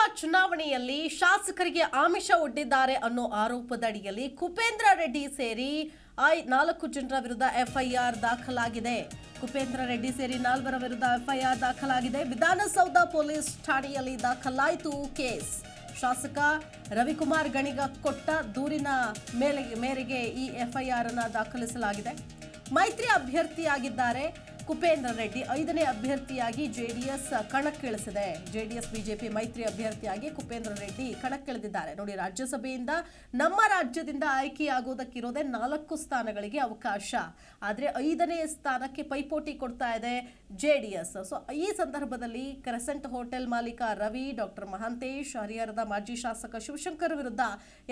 ಲೋಕಸಭಾ ಚುನಾವಣೆಯಲ್ಲಿ ಶಾಸಕರಿಗೆ ಆಮಿಷ ಒಡ್ಡಿದ್ದಾರೆ ಅನ್ನೋ ಆರೋಪದಡಿಯಲ್ಲಿ ಕುಪೇಂದ್ರ ರೆಡ್ಡಿ ಸೇರಿ ಐ ನಾಲ್ಕು ಜನರ ವಿರುದ್ಧ ಎಫ್ಐಆರ್ ದಾಖಲಾಗಿದೆ. ಕುಪೇಂದ್ರ ರೆಡ್ಡಿ ಸೇರಿ ನಾಲ್ವರ ವಿರುದ್ಧ ಎಫ್ಐಆರ್ ದಾಖಲಾಗಿದೆ. ವಿಧಾನಸೌಧ ಪೊಲೀಸ್ ಠಾಣೆಯಲ್ಲಿ ದಾಖಲಾಯಿತು ಕೇಸ್. ಶಾಸಕ ರವಿಕುಮಾರ್ ಗಣಿಗ ಕೊಟ್ಟ ದೂರಿನ ಮೇಲೆ ಮೇರೆಗೆ ಈ ಎಫ್ಐಆರ್ ಅನ್ನ ದಾಖಲಿಸಲಾಗಿದೆ. ಮೈತ್ರಿ ಅಭ್ಯರ್ಥಿಯಾಗಿದ್ದಾರೆ. ಕುಪೇಂದ್ರ ರೆಡ್ಡಿ ಐದನೇ ಅಭ್ಯರ್ಥಿಯಾಗಿ ಜೆಡಿಎಸ್ ಕಣಕ್ಕಿಳಿಸಿದೆ. ಜೆಡಿಎಸ್, ಬಿಜೆಪಿ ಮೈತ್ರಿ ಅಭ್ಯರ್ಥಿಯಾಗಿ ಕುಪೇಂದ್ರ ರೆಡ್ಡಿ ಕಣಕ್ಕಿಳಿದಿದ್ದಾರೆ. ನೋಡಿ, ರಾಜ್ಯಸಭೆಯಿಂದ ನಮ್ಮ ರಾಜ್ಯದಿಂದ ಆಯ್ಕೆಯಾಗುವುದಕ್ಕಿರೋದೇ ನಾಲ್ಕು ಸ್ಥಾನಗಳಿಗೆ ಅವಕಾಶ. ಆದರೆ ಐದನೇ ಸ್ಥಾನಕ್ಕೆ ಪೈಪೋಟಿ ಕೊಡ್ತಾ ಇದೆ ಜೆಡಿಎಸ್. ಸೊ ಈ ಸಂದರ್ಭದಲ್ಲಿ ಕ್ರೆಸೆಂಟ್ ಹೋಟೆಲ್ ಮಾಲೀಕ ರವಿ, ಡಾಕ್ಟರ್ ಮಹಾಂತೇಶ್, ಹರಿಹರದ ಮಾಜಿ ಶಾಸಕ ಶಿವಶಂಕರ್ ವಿರುದ್ಧ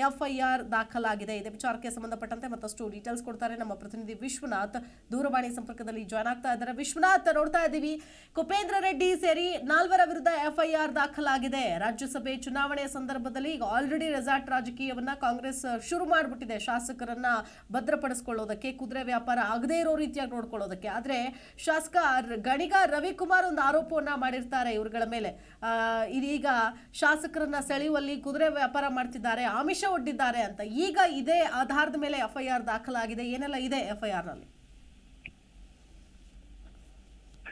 ಎಫ್ಐಆರ್ ದಾಖಲಾಗಿದೆ. ಇದೇ ವಿಚಾರಕ್ಕೆ ಸಂಬಂಧಪಟ್ಟಂತೆ ಮತ್ತಷ್ಟು ಡೀಟೇಲ್ಸ್ ಕೊಡ್ತಾರೆ ನಮ್ಮ ಪ್ರತಿನಿಧಿ ವಿಶ್ವನಾಥ್. ದೂರವಾಣಿ ಸಂಪರ್ಕದಲ್ಲಿ ಜಾಯ್ನ್ ಆಗ್ತಾ ಇದ್ದಾರೆ. ವಿಶ್ವನಾಥ್ ನೋಡ್ತಾ ಇದ್ದೀವಿ. ಕುಪೇಂದ್ರ ರೆಡ್ಡಿ ಸೇರಿ ನಾಲ್ವರ ವಿರುದ್ಧ ಎಫ್ಐಆರ್ ದಾಖಲಾಗಿದೆ. ರಾಜ್ಯಸಭೆ ಚುನಾವಣೆಯ ಸಂದರ್ಭದಲ್ಲಿ ಈಗ ಆಲ್ರೆಡಿ ರೆಸಾರ್ಟ್ ರಾಜಕೀಯವನ್ನ ಕಾಂಗ್ರೆಸ್ ಶುರು ಮಾಡಿಬಿಟ್ಟಿದೆ. ಶಾಸಕರನ್ನ ಭದ್ರಪಡಿಸ್ಕೊಳ್ಳೋದಕ್ಕೆ, ಕುದುರೆ ವ್ಯಾಪಾರ ಆಗದೇ ಇರೋ ರೀತಿಯಾಗಿ ನೋಡ್ಕೊಳ್ಳೋದಕ್ಕೆ. ಆದ್ರೆ ಶಾಸಕ ಗಣಿಗ ರವಿಕುಮಾರ್ ಒಂದು ಆರೋಪವನ್ನ ಮಾಡಿರ್ತಾರೆ ಇವ್ರುಗಳ ಮೇಲೆ. ಇದೀಗ ಶಾಸಕರನ್ನ ಸೆಳೆಯುವಲ್ಲಿ ಕುದುರೆ ವ್ಯಾಪಾರ ಮಾಡ್ತಿದ್ದಾರೆ, ಆಮಿಷ ಒಡ್ಡಿದ್ದಾರೆ ಅಂತ. ಈಗ ಇದೇ ಆಧಾರದ ಮೇಲೆ ಎಫ್ಐಆರ್ ದಾಖಲಾಗಿದೆ. ಏನೆಲ್ಲ ಇದೆ ಎಫ್ಐಆರ್ನಲ್ಲಿ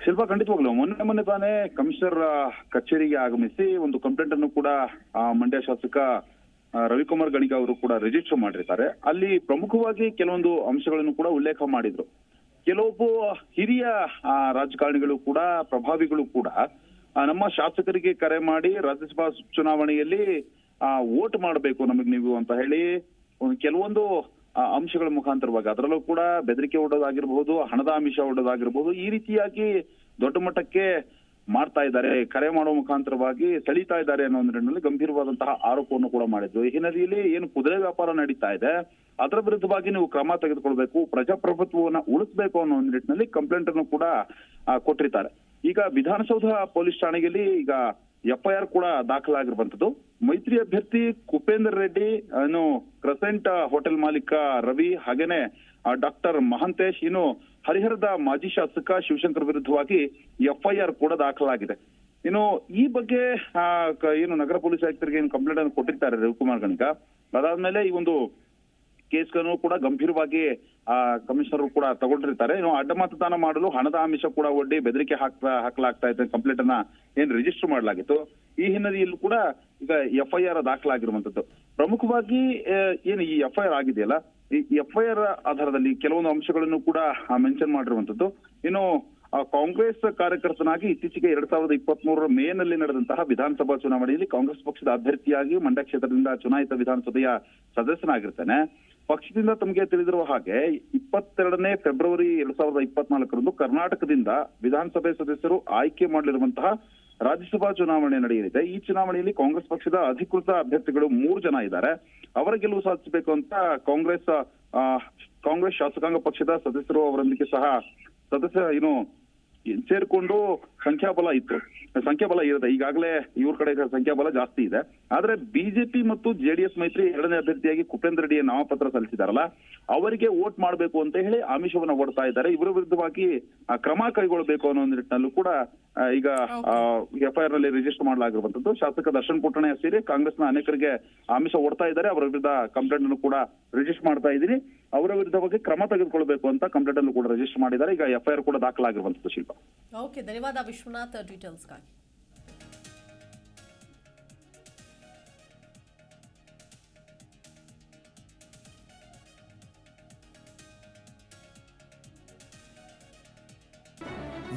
ಶಿಲ್ಪ ಖಂಡಿತವಾಗ್ಲು. ಮೊನ್ನೆ ಮೊನ್ನೆ ತಾನೇ ಕಮಿಷನರ್ ಕಚೇರಿಗೆ ಆಗಮಿಸಿ ಒಂದು ಕಂಪ್ಲೇಂಟ್ ಅನ್ನು ಕೂಡ ಆ, ಮಂಡ್ಯ ಶಾಸಕ ಆ, ರವಿಕುಮಾರ್ ಗಣಿಗ ಅವರು ಕೂಡ ರಿಜಿಸ್ಟರ್ ಮಾಡಿರ್ತಾರೆ. ಅಲ್ಲಿ ಪ್ರಮುಖವಾಗಿ ಕೆಲವೊಂದು ಅಂಶಗಳನ್ನು ಕೂಡ ಉಲ್ಲೇಖ ಮಾಡಿದ್ರು. ಕೆಲವೊಬ್ಬ ಹಿರಿಯ ಆ, ರಾಜಕಾರಣಿಗಳು ಕೂಡ ಪ್ರಭಾವಿಗಳು ಕೂಡ ನಮ್ಮ ಶಾಸಕರಿಗೆ ಕರೆ ಮಾಡಿ ರಾಜ್ಯಸಭಾ ಚುನಾವಣೆಯಲ್ಲಿ ವೋಟ್ ಮಾಡಬೇಕು ನಮಗ್ ನೀವು ಅಂತ ಹೇಳಿ ಕೆಲವೊಂದು ಆ, ಅಂಶಗಳ ಮುಖಾಂತರವಾಗಿ ಅದರಲ್ಲೂ ಕೂಡ ಬೆದರಿಕೆ ಒಡ್ಡೋದಾಗಿರ್ಬಹುದು ಹಣದ ಆಮಿಷ ಒಡ್ಡೋದಾಗಿರ್ಬಹುದು ಈ ರೀತಿಯಾಗಿ ದೊಡ್ಡ ಮಟ್ಟಕ್ಕೆ ಮಾಡ್ತಾ ಇದ್ದಾರೆ, ಕರೆ ಮಾಡುವ ಮುಖಾಂತರವಾಗಿ ಸೆಳೀತಾ ಇದ್ದಾರೆ ಅನ್ನೋ ಒಂದು ನಿಟ್ಟಿನಲ್ಲಿ ಗಂಭೀರವಾದಂತಹ ಆರೋಪವನ್ನು ಕೂಡ ಮಾಡಿದ್ರು. ಈ ಹಿನ್ನೆಲೆಯಲ್ಲಿ ಏನು ಕುದುರೆ ವ್ಯಾಪಾರ ನಡೀತಾ ಇದೆ, ಅದರ ವಿರುದ್ಧವಾಗಿ ನೀವು ಕ್ರಮ ತೆಗೆದುಕೊಳ್ಬೇಕು, ಪ್ರಜಾಪ್ರಭುತ್ವವನ್ನು ಉಳಿಸಬೇಕು ಅನ್ನೋ ಒಂದು ನಿಟ್ಟಿನಲ್ಲಿ ಕಂಪ್ಲೇಂಟ್ ಅನ್ನು ಕೂಡ ಕೊಟ್ಟಿರ್ತಾರೆ. ಈಗ ವಿಧಾನಸೌಧ ಪೊಲೀಸ್ ಠಾಣೆಯಲ್ಲಿ ಈಗ ಎಫ್ಐಆರ್ ಕೂಡ ದಾಖಲಾಗಿರುವಂತದ್ದು ಮೈತ್ರಿ ಅಭ್ಯರ್ಥಿ ಕುಪೇಂದ್ರ ರೆಡ್ಡಿ ಏನು ಕ್ರಸೆಂಟ್ ಹೋಟೆಲ್ ಮಾಲೀಕ ರವಿ ಹಾಗೇನೆ ಡಾಕ್ಟರ್ ಮಹಂತೇಶ್, ಇನ್ನು ಹರಿಹರದ ಮಾಜಿ ಶಾಸಕ ಶಿವಶಂಕರ್ ವಿರುದ್ಧವಾಗಿ ಎಫ್ಐಆರ್ ಕೂಡ ದಾಖಲಾಗಿದೆ. ಇನ್ನು ಈ ಬಗ್ಗೆ ಏನು ನಗರ ಪೊಲೀಸ್ ಆಯುಕ್ತರಿಗೆ ಏನು ಕಂಪ್ಲೇಂಟ್ ಅನ್ನು ಕೊಟ್ಟಿರ್ತಾರೆ ರವಿಕುಮಾರ್ ಗಣಿಗ, ಅದಾದ್ಮೇಲೆ ಈ ಒಂದು ಕೇಸ್ಗಳನ್ನು ಕೂಡ ಗಂಭೀರವಾಗಿ ಕಮಿಷನರ್ ಕೂಡ ತಗೊಂಡಿರ್ತಾರೆ. ಇನ್ನು ಅಡ್ಡ ಮತದಾನ ಮಾಡಲು ಹಣದ ಆಮಿಷ ಕೂಡ ಒಡ್ಡಿ ಬೆದರಿಕೆ ಹಾಕ್ತಾ, ಹಾಕಲಾಗ್ತಾ ಇದೆ. ಕಂಪ್ಲೇಂಟ್ ಅನ್ನ ಏನ್ ರಿಜಿಸ್ಟರ್ ಮಾಡಲಾಗಿತ್ತು. ಈ ಹಿನ್ನೆಲೆಯಲ್ಲೂ ಕೂಡ ಈಗ ಎಫ್ಐಆರ್ ದಾಖಲಾಗಿರುವಂತದ್ದು ಪ್ರಮುಖವಾಗಿ ಏನು ಈ ಎಫ್ಐಆರ್ ಆಗಿದೆಯಲ್ಲ, ಈ ಎಫ್ಐಆರ್ ಆಧಾರದಲ್ಲಿ ಕೆಲವೊಂದು ಅಂಶಗಳನ್ನು ಕೂಡ ಮೆನ್ಷನ್ ಮಾಡಿರುವಂತದ್ದು ಇನ್ನು ಕಾಂಗ್ರೆಸ್ ಕಾರ್ಯಕರ್ತನಾಗಿ ಇತ್ತೀಚೆಗೆ ಎರಡ್ ಸಾವಿರದ ಇಪ್ಪತ್ತ್ ಮೂರರ ಮೇನಲ್ಲಿ ನಡೆದಂತಹ ವಿಧಾನಸಭಾ ಚುನಾವಣೆಯಲ್ಲಿ ಕಾಂಗ್ರೆಸ್ ಪಕ್ಷದ ಅಭ್ಯರ್ಥಿಯಾಗಿ ಮಂಡ್ಯ ಕ್ಷೇತ್ರದಿಂದ ಚುನಾಯಿತ ವಿಧಾನಸಭೆಯ ಸದಸ್ಯನಾಗಿರ್ತಾನೆ. ಪಕ್ಷದಿಂದ ತಮಗೆ ತಿಳಿದಿರುವ ಹಾಗೆ ಇಪ್ಪತ್ತೆರಡನೇ ಫೆಬ್ರವರಿ ಎರಡ್ ಸಾವಿರದ ಇಪ್ಪತ್ನಾಲ್ಕರಂದು ಕರ್ನಾಟಕದಿಂದ ವಿಧಾನಸಭೆ ಸದಸ್ಯರು ಆಯ್ಕೆ ಮಾಡಲಿರುವಂತಹ ರಾಜ್ಯಸಭಾ ಚುನಾವಣೆ ನಡೆಯಲಿದೆ. ಈ ಚುನಾವಣೆಯಲ್ಲಿ ಕಾಂಗ್ರೆಸ್ ಪಕ್ಷದ ಅಧಿಕೃತ ಅಭ್ಯರ್ಥಿಗಳು ಮೂರು ಜನ ಇದ್ದಾರೆ. ಅವರ ಗೆಲುವು ಸಾಧಿಸಬೇಕು ಅಂತ ಕಾಂಗ್ರೆಸ್ ಕಾಂಗ್ರೆಸ್ ಶಾಸಕಾಂಗ ಪಕ್ಷದ ಸದಸ್ಯರು ಅವರೊಂದಿಗೆ ಸಹ ಸದಸ್ಯ ಏನು ಸೇರ್ಕೊಂಡು ಸಂಖ್ಯಾಬಲ ಇತ್ತು. ಸಂಖ್ಯಾಬಲ ಇರದೆ ಈಗಾಗಲೇ ಇವ್ರ ಕಡೆ ಸಂಖ್ಯಾಬಲ ಜಾಸ್ತಿ ಇದೆ. ಆದ್ರೆ ಬಿಜೆಪಿ ಮತ್ತು ಜೆಡಿಎಸ್ ಮೈತ್ರಿ ಎರಡನೇ ಅಭ್ಯರ್ಥಿಯಾಗಿ ಕುಪೇಂದ್ರ ರೆಡ್ಡಿ ನಾಮಪತ್ರ ಸಲ್ಲಿಸಿದಾರಲ್ಲ, ಅವರಿಗೆ ವೋಟ್ ಮಾಡಬೇಕು ಅಂತ ಹೇಳಿ ಆಮಿಷವನ್ನ ಒಡ್ತಾ ಇದ್ದಾರೆ. ಇವರ ವಿರುದ್ಧವಾಗಿ ಕ್ರಮ ಕೈಗೊಳ್ಳಬೇಕು ಅನ್ನೋ ನಿಟ್ಟಿನಲ್ಲೂ ಕೂಡ ಈಗ ಎಫ್ಐಆರ್ನಲ್ಲಿ ರಿಜಿಸ್ಟರ್ ಮಾಡಲಾಗಿರುವಂತದ್ದು ಶಾಸಕ ದರ್ಶನ್ ಪುಟ್ಟಣೆ ಸೇರಿ ಕಾಂಗ್ರೆಸ್ನ ಅನೇಕರಿಗೆ ಆಮಿಷ ಓಡ್ತಾ ಇದ್ದಾರೆ. ಅವರ ವಿರುದ್ಧ ಕಂಪ್ಲೇಂಟ್ ಅನ್ನು ಕೂಡ ರಿಜಿಸ್ಟರ್ ಮಾಡ್ತಾ ಇದ್ದೀನಿ ಅವರ ವಿರುದ್ಧವಾಗಿ ಕ್ರಮ ತೆಗೆದುಕೊಳ್ಬೇಕು ಅಂತ ಕಂಪ್ಲೇಂಟ್ ಅನ್ನು ಕೂಡ ರಿಜಿಸ್ಟರ್ ಮಾಡಿದ್ದಾರೆ. ಈಗ ಎಫ್ಐಆರ್ ಕೂಡ ದಾಖಲಾಗಿರುವಂತದ್ದು ಶಿಲ್ಪ. ಓಕೆ ಧನ್ಯವಾದ ವಿಶ್ವನಾಥ್ ಡೀಟೇಲ್ಸ್ಗಾಗಿ